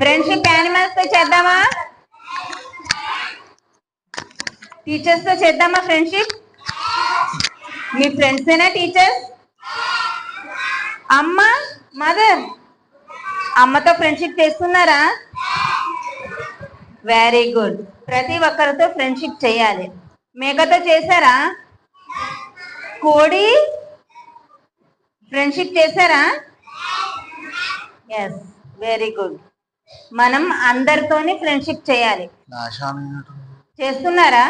Friendship యానిమల్స్తో చేద్దామా? టీచర్స్తో చేద్దామా ఫ్రెండ్షిప్ మీ ఫ్రెండ్స్ ఏనా టీచర్స్ అమ్మ మదర్ అమ్మతో ఫ్రెండ్షిప్ చేస్తున్నారా? వెరీ గుడ్ ప్రతి ఒక్కరితో ఫ్రెండ్షిప్ చేయాలి. మేకతో చేశారా? కోడి? ఫ్రెండ్షిప్ చేశారా? ఎస్ వెరీ గుడ్ మనం అందరితోని ఫ్రెండ్షిప్ చేయాలి. చేస్తున్నారా?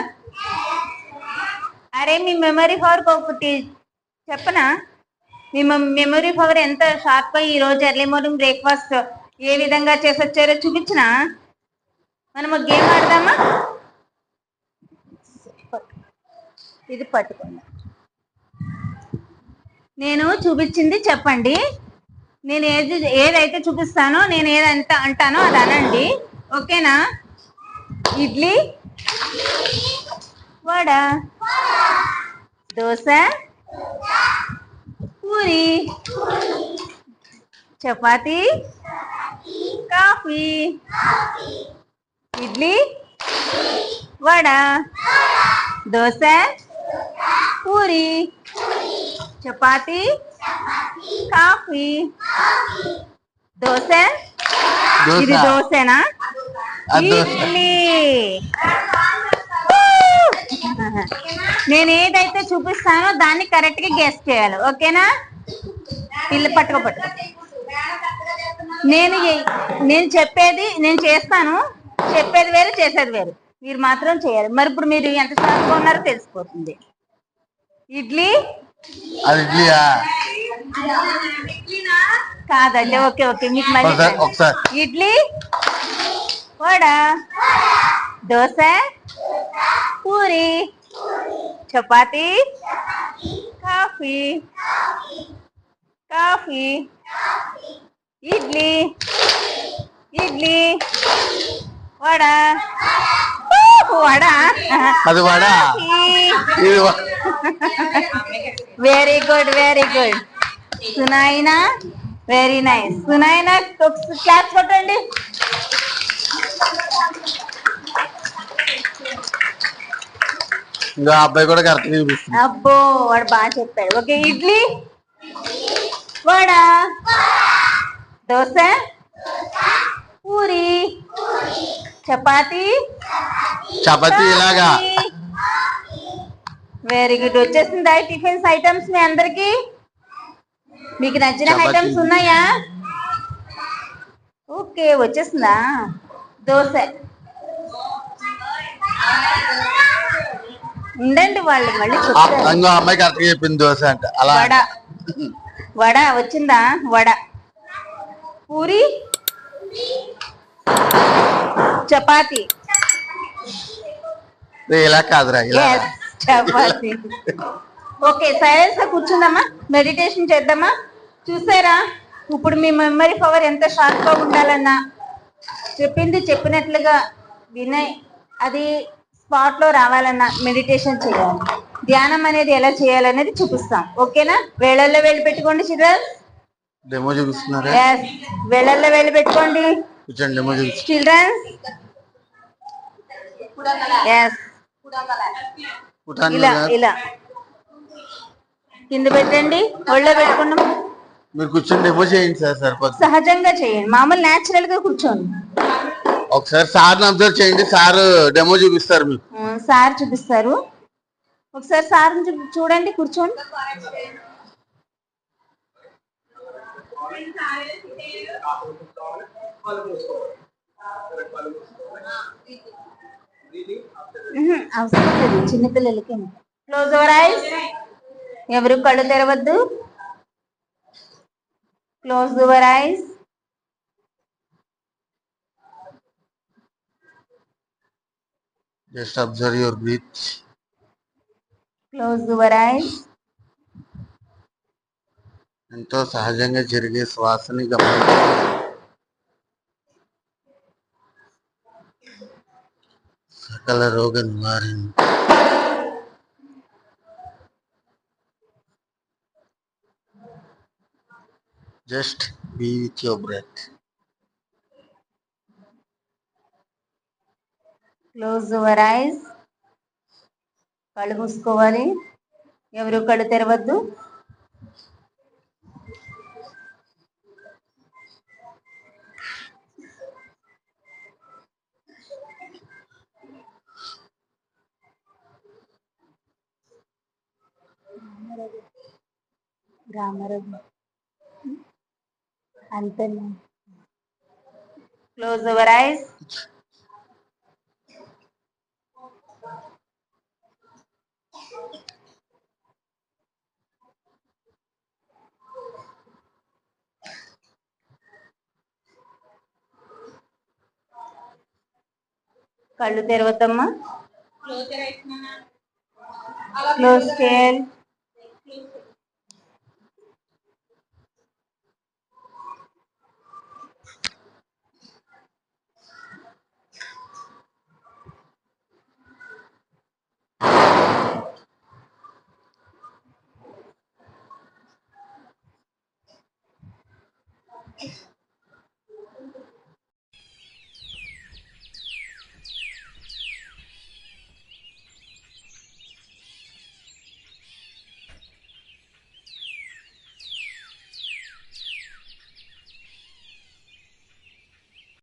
అరే మీ మెమరీ పవర్ ఒకటి చెప్పనా? మీ మెమరీ పవర్ ఎంత షార్ప్ అయ్యి ఈ రోజు ఎర్లీ మార్నింగ్ బ్రేక్ఫాస్ట్ ఏ విధంగా చేసొచ్చారో చూపించిన? మనం ఒక గేమ్ ఆడదామా? ఇది పట్టుకోండి. నేను చూపించింది చెప్పండి. నేను ఏది ఏదైతే చూపిస్తానో నేను ఏదంట అంటానో అది అనండి. ఓకేనా? Idli vada dosa puri chapati coffee idli vada dosa puri chapati coffee. Dosa? ఇది దోశ. దోశనా. ఇడ్లీ నేను ఏదైతే చూపిస్తానో దాన్ని కరెక్ట్గా గెస్ట్ చేయాలి. ఓకేనా? పిల్ల పట్టుకో పట్టుకో. నేను నేను చెప్పేది నేను చేస్తాను. చెప్పేది వేరు చేసేది వేరు. మీరు మాత్రం చేయాలి. మరి ఇప్పుడు మీరు ఎంత ఉన్నారో తెలిసిపోతుంది. ఇడ్లీ? ఇడ్లీయా? కాదండి ఓకే ఓకే మీకు మళ్ళీ ఒకసారి ఒకసారి ఇడ్లీ వడ దోశ పూరి చపాతి కాఫీ కాఫీ ఇడ్లీ ఇడ్లీ వడ ఊ, వడ అది వడ ఇది వ- very good very good Sunaina very nice Sunaina class కొట్టండి. ఇంకా అబ్బాయి కూడా కరెక్ట్ చూపిస్తుంది. అబ్బో వాడు బాగా చెప్పాడు. ఓకే ఇడ్లీ? వడ? దోశ? పూరి? చపాతి? చపాతీ ఇలాగా. వెరీ గుడ్ వచ్చేసిందా టిఫిన్స్ ఐటమ్స్ మీ అందరికి? మీకు నచ్చిన. ఐటమ్స్ ఉన్నాయా? ఓకే వచ్చేసిందా దోశ. ఉండండి వాళ్ళు మళ్ళీ చెప్పింది దోశ అంటే. అలా వడ. వడ వచ్చిందా? వడ. పూరి? చపాతి. ఇలా కాదురా ఇలా చపాతి. ఓకే సైలెన్స్గా కూర్చుందామా? మెడిటేషన్ చేద్దామా? చూసారా? ఇప్పుడు మీ మెమరీ పవర్ ఎంత షార్ప్గా ఉండాలన్నా చెప్పింది చెప్పినట్లుగా వినయ్ అది స్పాట్లో రావాలన్నా మెడిటేషన్ చేయాలి. ధ్యానం అనేది ఎలా చేయాలనేది చూపిస్తాం. ఓకేనా? వేళల్లో వెళ్ళి పెట్టుకోండి చిల్డ్రన్ డెమో చూపిస్తున్నారా? ఎస్ వేళల్లో వెళ్ళి పెట్టుకోండి. కూర్చోండి డెమో చూపిస్తుంది చిల్డ్రన్ ఎస్ పుటాన్ ఇలా. ఇలా. కింద పెట్టండి. ఒళ్ళో పెట్టుకున్నాం. మీరు కూర్చొని డెమో చేయండి సార్ సరిపోతుంది. సహజంగా చేయండి. మామూలు న్యాచురల్గా కూర్చోండి. ఒకసారి సార్ని అబ్జర్వ్ చేయండి సార్ డెమో చూపిస్తారు మీకు. సార్ చూపిస్తారు. ఒకసారి సార్ చూడండి కూర్చోండి. ఉహు, అవసరం లేదు చిన్నపిల్లలకి. క్లోజ్ అవర్ ఐస్ ఎవరు కళ్ళు తెరవద్దు. Close your eyes just observe your breath close your eyes ఎంతో సహజంగా జరిగే శ్వాసని గమనించండి సకల రోగ నివారణ just be with your breath. Close your eyes కళ్ళు మూసుకోవాలి. ఎవరు కళ్ళు తెరవద్దు. రామరథం అంతే క్లోజ్ యువర్ ఐస్ కళ్ళు తెరవద్దమ్మా. క్లోజ్ చేయాలి